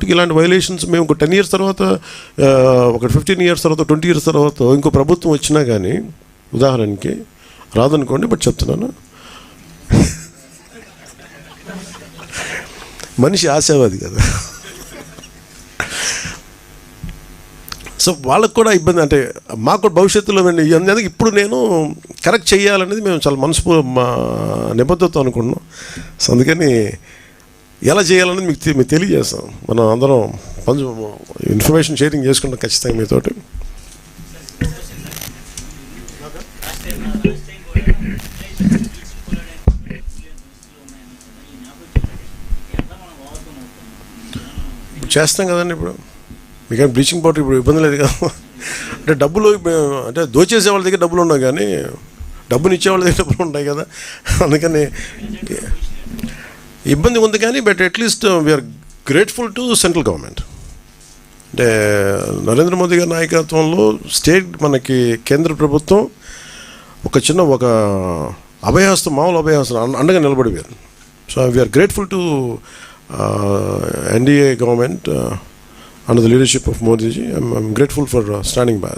ఇలాంటి వైలేషన్స్ మేము ఒక టెన్ ఇయర్స్ తర్వాత ఒక ఫిఫ్టీన్ ఇయర్స్ తర్వాత ట్వంటీ ఇయర్స్ తర్వాత ఇంకో ప్రభుత్వం వచ్చినా కానీ ఉదాహరణకి రాదనుకోండి బట్ చెప్తున్నాను. మనిషి ఆశావాది కదా. సో వాళ్ళకు కూడా ఇబ్బంది అంటే మాకు కూడా భవిష్యత్తులో అండి అందుకే ఇప్పుడు నేను కరెక్ట్ చేయాలనేది మేము చాలా మనసు మా నిబద్ధత అనుకున్నాం సో అందుకని ఎలా చేయాలనేది మీకు మీకు తెలియజేస్తాం. మనం అందరం పంచు ఇన్ఫర్మేషన్ షేరింగ్ చేసుకుంటాం ఖచ్చితంగా మీతోటి. ఇప్పుడు చేస్తాం కదండి ఇప్పుడు. మీకేం బ్లీచింగ్ పౌడర్ ఇప్పుడు ఇబ్బంది లేదు కదా. అంటే డబ్బులు అంటే దోచేసే వాళ్ళ దగ్గర డబ్బులు ఉన్నాయి కానీ డబ్బునిచ్చే వాళ్ళ దగ్గర డబ్బులు ఉంటాయి కదా. అందుకని ఇబ్బంది ఉంది కానీ but at least we are grateful to central government అంటే నరేంద్ర మోదీ గారి నాయకత్వంలో స్టేట్ మనకి కేంద్ర ప్రభుత్వం ఒక చిన్న ఒక అభయహస్తం మామూలు అభయహస్తం అండగా నిలబడిపోయారు so we are grateful to NDA government under the leadership of Modiji I'm grateful for standing by